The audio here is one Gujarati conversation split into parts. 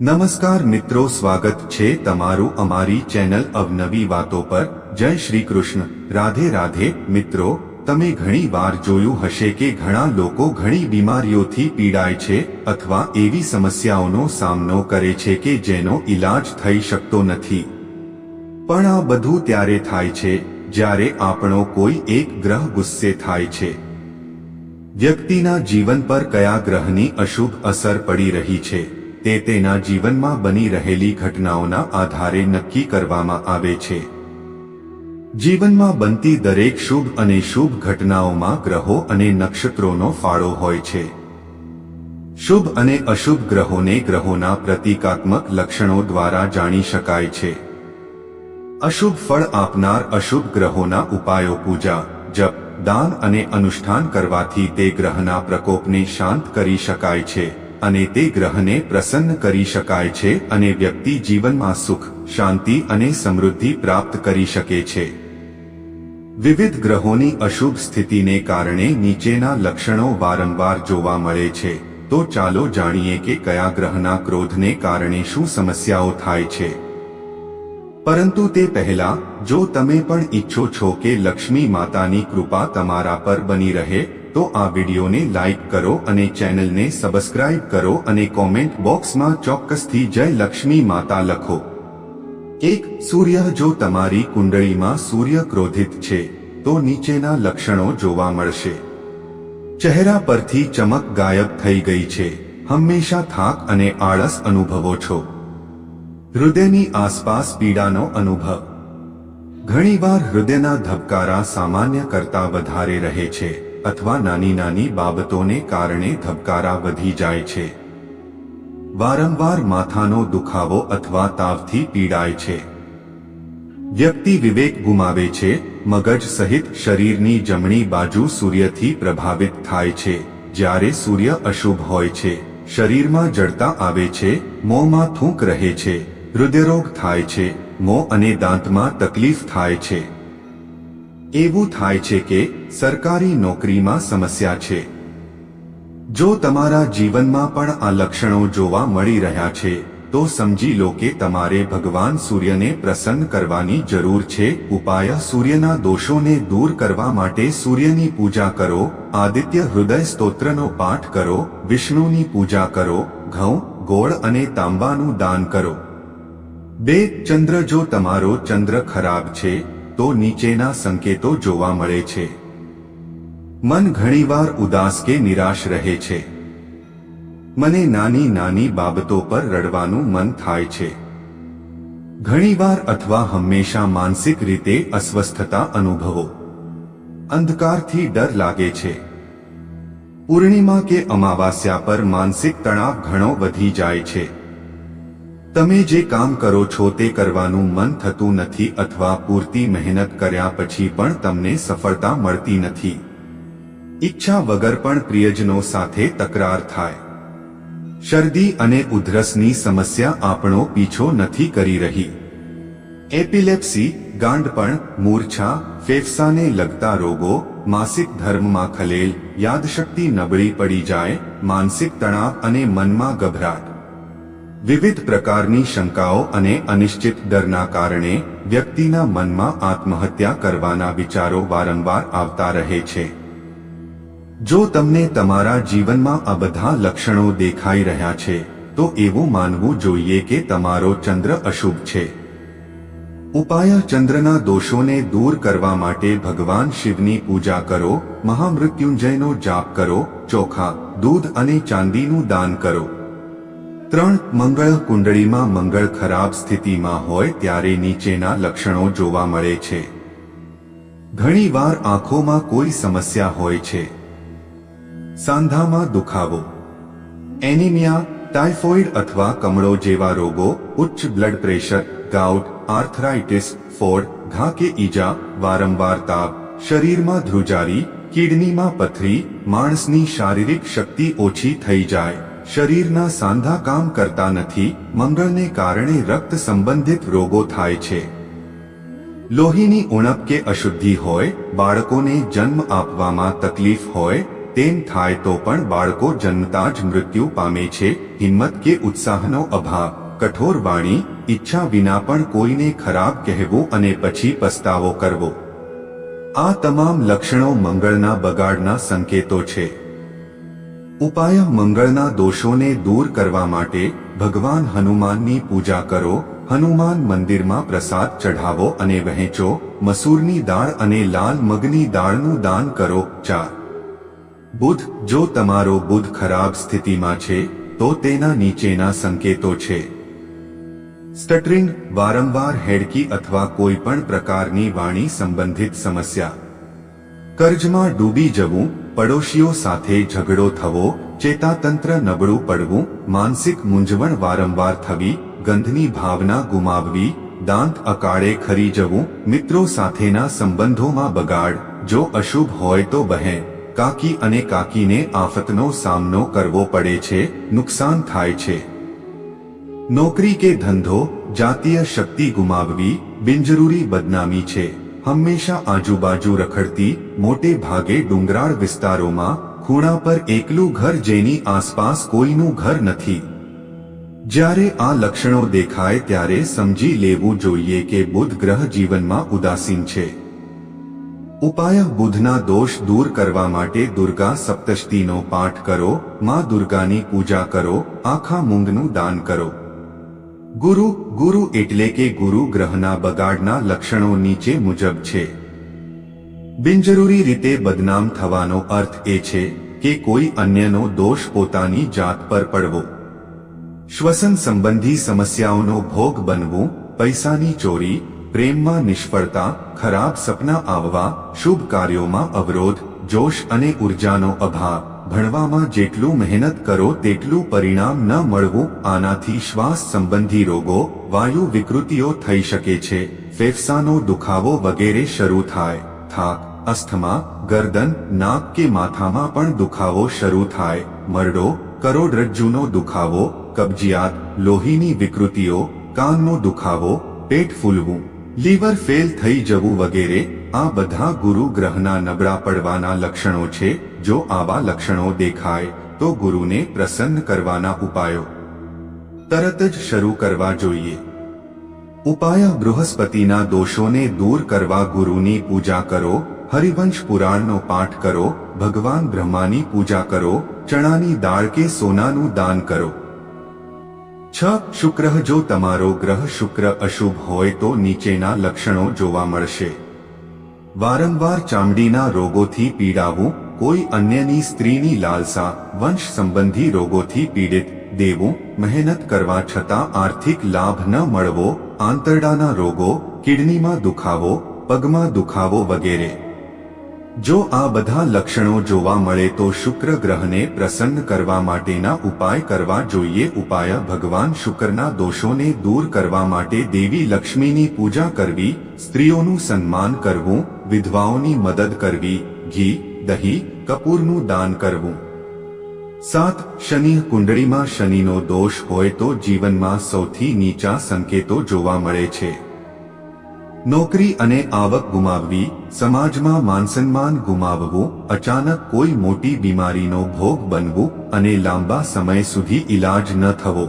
નમસ્કાર મિત્રો, સ્વાગત છે તમારું અમારી ચેનલ અવનવી વાતો પર. જય શ્રી કૃષ્ણ. રાધે રાધે, મિત્રો, તમે ઘણી વાર જોયું હશે કે ઘણા લોકો ઘણી બીમારીઓથી પીડાય છે અથવા એવી સમસ્યાઓનો સામનો કરે છે કે જેનો ઈલાજ થઈ શકતો નથી. પણ આ બધું ત્યારે થાય છે જ્યારે આપણો કોઈ એક ગ્રહ ગુસ્સે થાય છે. વ્યક્તિના જીવન પર કયા ગ્રહની અશુભ અસર પડી રહી છે? તે તેના જીવનમાં બની રહેલી ઘટનાઓના આધારે નક્કી કરવામાં આવે છે. જીવનમાં બનતી દરેક શુભ અને શુભ ઘટનાઓમાં ગ્રહો અને નક્ષત્રોનો ફાળો હોય છે. શુભ અને અશુભ ગ્રહોને ગ્રહોના પ્રતિકાત્મક લક્ષણો દ્વારા જાણી શકાય છે. અશુભ ફળ આપનાર અશુભ ગ્રહોના ઉપાયો પૂજા, જપ, દાન અને અનુષ્ઠાન કરવાથી તે ગ્રહના પ્રકોપને શાંત કરી શકાય છે. અને તે ગ્રહને પ્રસન્ન કરી શકાય છે અને વ્યક્તિ જીવનમાં સુખ, શાંતિ અને સમૃદ્ધિ પ્રાપ્ત કરી શકે છે. વિવિધ ગ્રહોની અશુભ સ્થિતિને કારણે નીચેના લક્ષણો વારંવાર જોવા મળે છે. તો ચાલો જાણીએ કે કયા ગ્રહના ક્રોધને કારણે શું સમસ્યાઓ થાય છે. પરંતુ તે પહેલા, જો તમે પણ ઈચ્છો છો કે લક્ષ્મી માતાની કૃપા તમારા પર બની રહે તો આ વિડીયોને લાઇક કરો અને ચેનલને સબસ્ક્રાઇબ કરો અને કોમેન્ટ બોક્સમાં ચોક્કસથી જય લક્ષ્મી માતા લખો. એક સૂર્ય જો તમારી કુંડળીમાં સૂર્ય ક્રોધિત છે, તો નીચેના લક્ષણો જોવા મળશે. ચહેરા પરથી ચમક ગાયબ થઈ ગઈ છે, હંમેશા થાક અને આળસ અનુભવો છો. હૃદયની આસપાસ પીડાનો અનુભવ. ઘણીવાર હૃદયના ધબકારા સામાન્ય કરતા વધારે રહે છે. અથવા નાની નાની બાબતોને કારણે ધબકારા વધી જાય છે. વારંવાર માથાનો દુખાવો અથવા તાવથી પીડાય છે. વ્યક્તિ વિવેક ગુમાવે છે, મગજ સહિત શરીરની જમણી બાજુ સૂર્યથી પ્રભાવિત થાય છે. જ્યારે સૂર્ય અશુભ હોય છે, શરીરમાં જડતા આવે છે, મોંમાં થૂંક રહે છે, હૃદયરોગ થાય છે, મોં અને દાંતમાં તકલીફ થાય છે. એવું થાય છે કે સરકારી નોકરીમાં સમસ્યા છે. જો તમારા જીવનમાં પણ આ લક્ષણો જોવા મળી રહ્યા છે, તો સમજી લો કે તમારે ભગવાન સૂર્યને પ્રસન્ન કરવાની જરૂર છે. ઉપાય સૂર્યના દોષોને દૂર કરવા માટે સૂર્યની પૂજા કરો, આદિત્ય હૃદય સ્તોત્રનો પાઠ કરો, વિષ્ણુની પૂજા કરો, ઘઉં, ગોળ અને તાંબાનું દાન કરો. બે, ચંદ્ર જો તમારો ચંદ્ર ખરાબ છે તો નીચેના સંકેતો જોવા મળે છે. મન ઘણીવાર ઉદાસ કે નિરાશ રહે છે. મને નાની નાની બાબતો પર રડવાનું મન થાય છે. ઘણીવાર અથવા હંમેશા માનસિક રીતે અસ્વસ્થતા અનુભવો. અંધકારથી ડર લાગે છે. પૂર્ણિમા કે અમાવાસ્યા પર માનસિક તણાવ ઘણો વધી જાય છે. તમે જે કામ કરો છો તે કરવાનું મન થતું નથી અથવા પૂરતી મહેનત કર્યા પછી પણ તમને સફળતા મળતી નથી. ઈચ્છા વગર પણ પ્રિયજનો સાથે તકરાર થાય. શરદી અને ઉધરસની સમસ્યા આપણો પીછો નથી કરી રહી. એપિલેપ્સી ગાંડપણ મૂર્છા, ફેફસાને લગતા રોગો, માસિક ધર્મમાં ખલેલ, યાદશક્તિ નબળી પડી જાય, માનસિક તણાવ અને મનમાં ગભરાટ. વિવિધ પ્રકારની શંકાઓ અને અનિશ્ચિત ડરના કારણે વ્યક્તિના મનમાં આત્મહત્યા કરવાના વિચારો વારંવાર આવતા રહે છે. જો તમને તમારા જીવનમાં આ બધા લક્ષણો દેખાઈ રહ્યા છે, તો એવું માનવું જોઈએ કે તમારો ચંદ્ર અશુભ છે. ઉપાય ચંદ્રના દોષોને દૂર કરવા માટે ભગવાન શિવની પૂજા કરો, મહામૃત્યુંજયનો જાપ કરો, ચોખા, દૂધ અને ચાંદીનું દાન કરો. ત્રણ મંગળ કુંડળીમાં મંગળ ખરાબ સ્થિતિમાં હોય ત્યારે નીચેના લક્ષણો જોવા મળે છે. ઘણીવાર આંખોમાં કોઈ સમસ્યા હોય છે. સાંધામાં દુખાવો, એનિમિયા, ટાઇફોઇડ અથવા કમળો જેવા રોગો, ઉચ્ચ બ્લડ પ્રેશર, ગાઉટ, આર્થરાઇટિસ, ફોડ, ઘા કે ઈજા, વારંવાર તાપ, શરીરમાં ધ્રુજારી, કિડનીમાં પથરી, માણસની શારીરિક શક્તિ ઓછી થઈ જાય. શરીરના સાંધા કામ કરતા નથી, મંગળને કારણે રક્ત સંબંધિત રોગો થાય છે. લોહીની ઉણપ કે અશુદ્ધિ હોય, બાળકોને જન્મ આપવામાં તકલીફ હોય, તેમ થાય તો પણ બાળકો જન્મતા જ મૃત્યુ પામે છે, હિંમત કે ઉત્સાહનો અભાવ, કઠોર વાણી, ઈચ્છા વિના પણ કોઈને ખરાબ કહેવું અને પછી પસ્તાવો કરવો. આ તમામ લક્ષણો મંગળના બગાડના સંકેતો છે. ઉપાય મંગળના દોષોને દૂર કરવા માટે ભગવાન હનુમાનની પૂજા કરો, હનુમાન મંદિરમાં પ્રસાદ ચઢાવો અને વહેંચો, મસૂરની દાળ અને લાલ મગની દાળનું દાન કરો. ચાર. બુધ, જો તમારો બુધ ખરાબ સ્થિતિમાં છે, તો તેના નીચેના સંકેતો છે. સ્ટટરિંગ, વારંવાર હેડકી અથવા કોઈ પણ પ્રકારની વાણી સંબંધિત સમસ્યા. કર્જમાં ડૂબી જવું પડોશીઓ સાથે ઝઘડો થવો, ચેતાતંત્ર નબળું પડવું, માનસિક મૂંઝવણ વારંવાર થવી, ગંધની ભાવના ગુમાવવી, દાંત અકાળે ખરી જવું, મિત્રો સાથેના સંબંધોમાં બગાડ, જો અશુભ હોય તો બહેન કાકી અને કાકીને આફતનો સામનો કરવો પડે છે, નુકસાન થાય છે. નોકરી કે ધંધો, જાતીય શક્તિ ગુમાવવી, બિનજરૂરી બદનામી છે. હંમેશા આજુબાજુ રખડતી, મોટે ભાગે ડુંગરાળ વિસ્તારોમાં, ખૂણા પર એકલું ઘર જેની આસપાસ કોઈનું ઘર નથી. જ્યારે આ લક્ષણો દેખાય ત્યારે સમજી લેવું જોઈએ કે બુધ ગ્રહ જીવનમાં ઉદાસીન છે. ઉપાય બુધના દોષ દૂર કરવા માટે દુર્ગા સપ્તષ્ટીનો પાઠ કરો, માં દુર્ગાની પૂજા કરો, આખા મૂંગનું દાન કરો. ગુરુ ગુરુ એટલે કે ગુરુ ગ્રહના બગાડના લક્ષણો નીચે મુજબ છે. બિનજરૂરી રીતે બદનામ થવાનો અર્થ એ છે કે કોઈ અન્યનો દોષ પોતાની જાત પર પડવો. શ્વસન સંબંધી સમસ્યાઓનો ભોગ બનવું, પૈસાની ચોરી, પ્રેમમાં નિષ્ફળતા, ખરાબ સપના આવવા, શુભ કાર્યોમાં અવરોધ, જોશ અને ઉર્જાનો અભાવ. ભણવામાં જેટલું મહેનત કરો તેટલું પરિણામ ન મળવું, આનાથી શ્વાસ સંબંધી રોગો, વાયુ વિકૃતિઓ થઈ શકે છે, ફેફસાનો દુખાવો વગેરે શરૂ થાય, થાક, અસ્થમા, ગરદન, નાક કે માથામાં પણ દુખાવો શરૂ થાય, મરડો, કરોડરજ્જુનો દુખાવો, કબજિયાત, લોહીની વિકૃતિઓ, કાનનો દુખાવો, પેટ ફૂલવું, લીવર ફેલ થઈ જવું વગેરે આ બધા ગુરુ ગ્રહના નબળા પડવાના લક્ષણો છે, જો આવા લક્ષણો દેખાય, તો ગુરુને પ્રસન્ન કરવાના ઉપાયો. તરત જ શરૂ કરવા જોઈએ. ઉપાય બૃહસ્પતિના દોષોને દૂર કરવા ગુરુની પૂજા કરો, હરિવંશ પુરાણનો પાઠ કરો, ભગવાન બ્રહ્માની પૂજા કરો, ચણાની દાળ કે સોનાનું દાન કરો. છ શુક્ર જો તમારો ગ્રહ શુક્ર અશુભ હોય તો નીચેના લક્ષણો જોવા મળશે. વારંવાર ચામડીના રોગોથી પીડાવું, કોઈ અન્યની સ્ત્રીની લાલસા, વંશ સંબંધી રોગોથી પીડિત, દેવું, મહેનત કરવા છતાં આર્થિક લાભ ન મળવો, આંતરડાના રોગો, કિડનીમાં દુખાવો, પગમાં દુખાવો વગેરે. જો આ બધા લક્ષણો જોવા મળે તો શુક્ર ગ્રહને પ્રસન્ન કરવા માટેના ઉપાય કરવા જોઈએ. ઉપાય, ભગવાન શુક્રના દોષોને દૂર કરવા માટે દેવી લક્ષ્મીની પૂજા કરવી, સ્ત્રીઓનું સન્માન કરવું, વિધવાઓની મદદ કરવી, ઘી, દહીં, કપૂરનું દાન કરવું. સાત, શનિ કુંડળીમાં શનિનો દોષ હોય તો જીવનમાં સૌથી નીચા સંકેતો જોવા મળે છે. નોકરી અને આવક ગુમાવવી, સમાજમાં માનસન્માન ગુમાવવું, અચાનક કોઈ મોટી બીમારીનો ભોગ બનવું અને લાંબા સમય સુધી ઈલાજ ન થવો.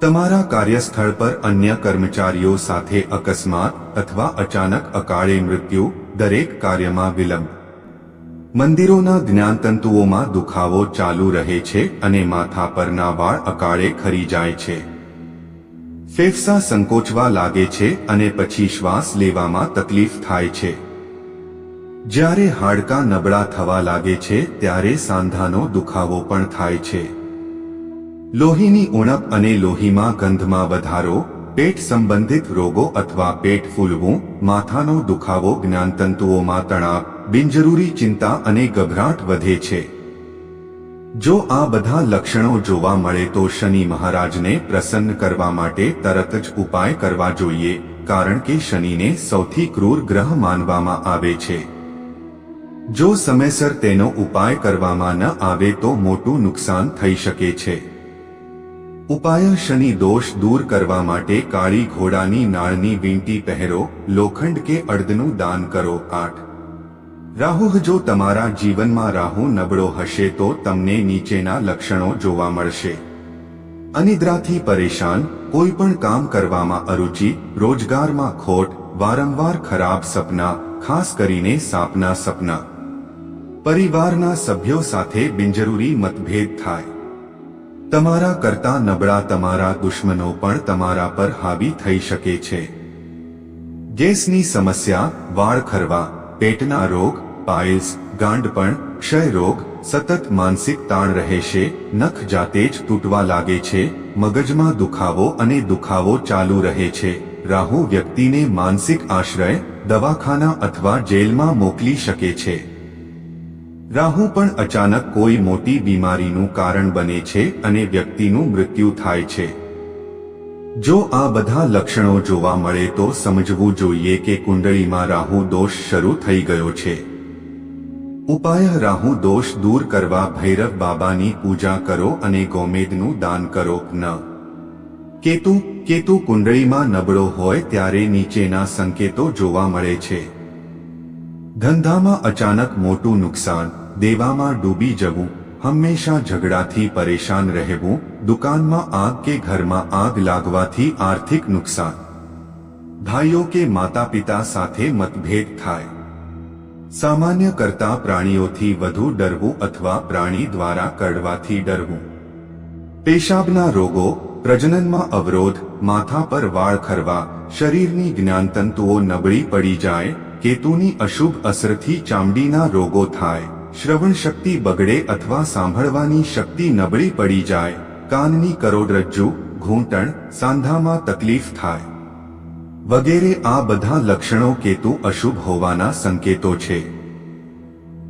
તમારા કાર્યસ્થળ પર અન્ય કર્મચારીઓ સાથે અકસ્માત અથવા અચાનક અકાળે મૃત્યુ, દરેક કાર્યમાં વિલંબ. મંદિરોના જ્ઞાનતંતુઓમાં દુખાવો ચાલુ રહે છે અને માથા પરના વાળ અકાળે ખરી જાય છે. ફેફસા સંકોચવા લાગે છે અને પછી શ્વાસ લેવામાં તકલીફ થાય છે. જ્યારે હાડકાં નબળા થવા લાગે છે, ત્યારે સાંધાનો દુખાવો પણ થાય છે. લોહીની ઉણપ અને લોહીમાં ગંધમાં વધારો, પેટ સંબંધિત રોગો અથવા પેટ ફૂલવું, માથાનો દુખાવો જ્ઞાનતંતુઓમાં તણાવ, બિનજરૂરી ચિંતા અને ગભરાટ વધે છે. જો આ બધા લક્ષણો જોવા મળે તો શનિ મહારાજને પ્રસન્ન કરવા માટે તરત જ ઉપાય કરવા જોઈએ, કારણ કે શનિને સૌથી ક્રૂર ગ્રહ માનવામાં આવે છે. જો સમયસર તેનો ઉપાય કરવામાં ન આવે તો મોટું નુકસાન થઈ શકે છે. ઉપાય શનિ દોષ દૂર કરવા માટે કાળી ઘોડાની નાળની વીંટી પહેરો, લોખંડ કે અડદનું દાન કરો, આઠ. રાહુ જો તમારા જીવનમાં રાહુ નબળો હશે તો તમને નીચેના લક્ષણો જોવા મળશે. અનિદ્રાથી પરેશાન, કોઈ પણ કામ કરવામાં અરુચિ, રોજગારમાં ખોટ, વારંવાર ખરાબ સપના, ખાસ કરીને સાપના સપના. પરિવારના સભ્યો સાથે બિનજરૂરી મતભેદ થાય. તમારા કરતા નબળા તમારા દુશ્મનો પણ તમારા પર હાવી થઈ શકે છે. ગેસની સમસ્યા, વાળ ખરવા પેટના રોગ પાઇલ્સ ગાંડપણ ક્ષય રોગ સતત માનસિક તાણ રહેશે નખ જાતે જ તૂટવા લાગે છે, મગજમાં દુખાવો અને દુખાવો ચાલુ રહે છે. રાહુ વ્યક્તિને માનસિક આશ્રય, દવાખાના અથવા જેલમાં મોકલી શકે છે. રાહુ પણ અચાનક કોઈ મોટી બીમારીનું કારણ બને છે અને વ્યક્તિનું મૃત્યુ થાય છે. જો આ બધા લક્ષણો જોવા મળે તો સમજવું જોઈએ કે કુંડળીમાં રાહુ દોષ શરૂ થઈ ગયો છે. ઉપાય રાહુ દોષ દૂર કરવા ભૈરવ બાબાની પૂજા કરો અને ગોમેદનું દાન કરો ન. કેતુ કેતુ કુંડળીમાં નબળો હોય ત્યારે નીચેના સંકેતો જોવા મળે છે. ધંધામાં અચાનક મોટું નુકસાન, દેવામાં ડૂબી જવું હંમેશા ઝઘડાથી પરેશાન રહેવું, દુકાનમાં આગ કે ઘરમાં આગ લાગવાથી આર્થિક નુકસાન. ભાઈઓ કે માતા પિતા સાથે મતભેદ થાય. સામાન્ય કરતા પ્રાણીઓથી વધુ ડરવું અથવા પ્રાણી દ્વારા કરડવાથી ડરવું. પેશાબના રોગો, પ્રજનનમાં અવરોધ, માથા પર વાળ ખરવા, શરીરની જ્ઞાનતંતુઓ નબળી પડી જાય, કેતુની અશુભ અસરથી ચામડીના રોગો થાય. શ્રવણ શક્તિ બગડે અથવા સાંભળવાની શક્તિ નબળી પડી જાય, કાનની કરોડરજ્જુ, ઘૂંટણ, સાંધામાં તકલીફ થાય. વગેરે આ બધા લક્ષણો કેતુ અશુભ હોવાના સંકેતો છે.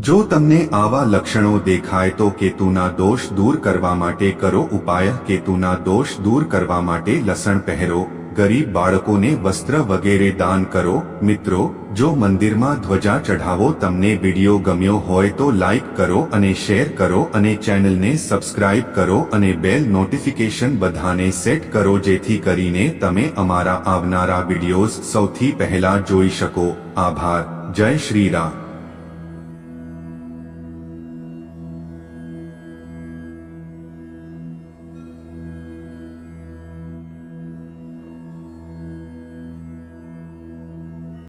જો તમને આવા લક્ષણો દેખાય તો કેતુના દોષ દૂર કરવા માટે કરો ઉપાય. કેતુના દોષ દૂર કરવા માટે લસણ પહેરો. ગરીબ બાળકોને વસ્ત્ર વગેરે દાન કરો. મિત્રો, જો મંદિરમાં ધ્વજા ચઢાવો, તમને વીડિયો ગમ્યો હોય તો લાઇક કરો અને શેર કરો અને ચેનલને સબસ્ક્રાઇબ કરો અને બેલ નોટિફિકેશન બધાને સેટ કરો જેથી કરીને તમે અમારા આવનારા વિડીયોઝ સૌથી પહેલા જોઈ શકો. આભાર. જય શ્રી રામ.